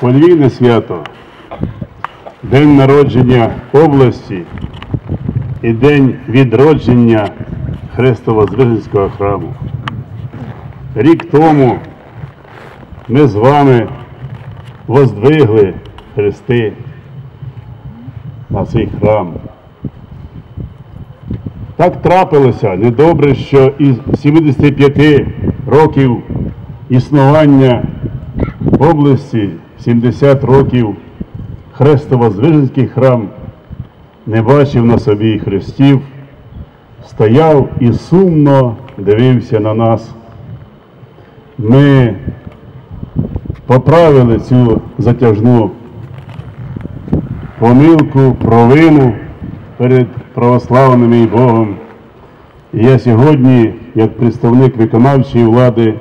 подвійне свято, День народження області і День відродження Хрестово-Звиженського храму. Рік тому ми з вами воздвигли хрести на цей храм. Так трапилося недобре, що із 75 років існування області, 70 років Хрестово-Звиженський храм не бачив на собі хрестів, стояв і сумно дивився на нас. Ми поправили цю затяжну помилку, провину перед православними і Богом. І я сьогодні, як представник виконавчої влади,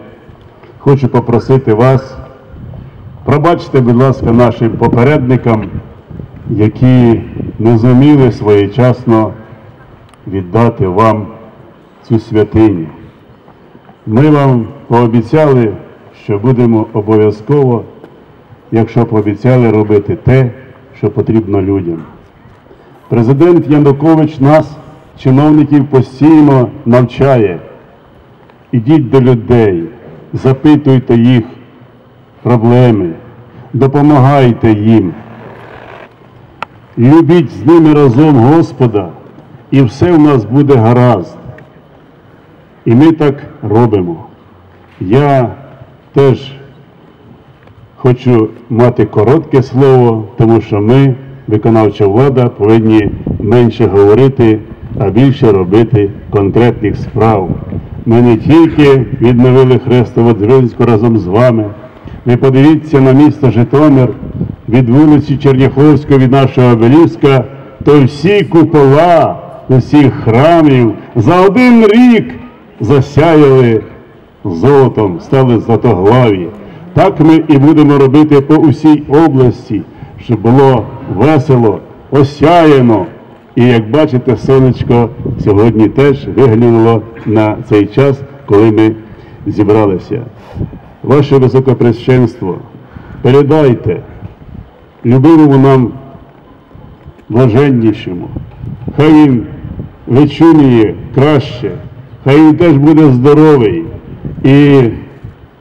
хочу попросити вас, пробачте, будь ласка, нашим попередникам, які не зуміли своєчасно віддати вам цю святиню. Ми вам пообіцяли, що будемо обов'язково, якщо пообіцяли робити те, що потрібно людям. Президент Янукович нас, чиновників, постійно навчає. Ідіть до людей, запитуйте їх проблеми, допомагайте їм. Любіть з ними разом Господа, і все в нас буде гаразд. І ми так робимо. Я теж хочу мати коротке слово, тому що ми, виконавча влада, повинні менше говорити, а більше робити конкретних справ. Ми не тільки відновили Хрестово Дзвінську разом з вами. Ви подивіться на місто Житомир від вулиці Черняховської від нашого обеліска, то всі купола усіх храмів за один рік засяяли золотом, стали златоглаві. Так ми і будемо робити по усій області, щоб було весело, осяяно. І як бачите, сонечко сьогодні теж виглянуло на цей час, коли ми зібралися. Ваше високопрещенство, передайте любимому нам блаженнішому, хай він вичуняє краще, хай він теж буде здоровий. І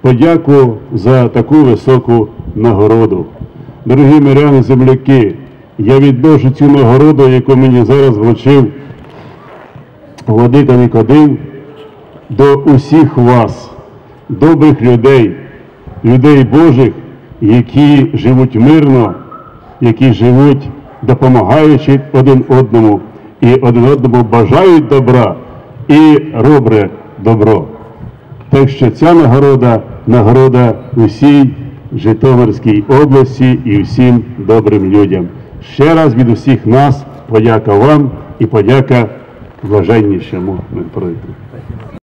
подяку за таку високу нагороду. Дорогі миряни земляки, я відношу цю нагороду, яку мені зараз вручив Владика Нікодим, до усіх вас, добрих людей, людей Божих, які живуть мирно, які живуть, допомагаючи один одному і один одному бажають добра і роблять добро. Так що ця нагорода нагорода усій Житомирській області і всім добрим людям. Ще раз від усіх нас подяка вам і подяка блаженнішому. Ми пройдемо.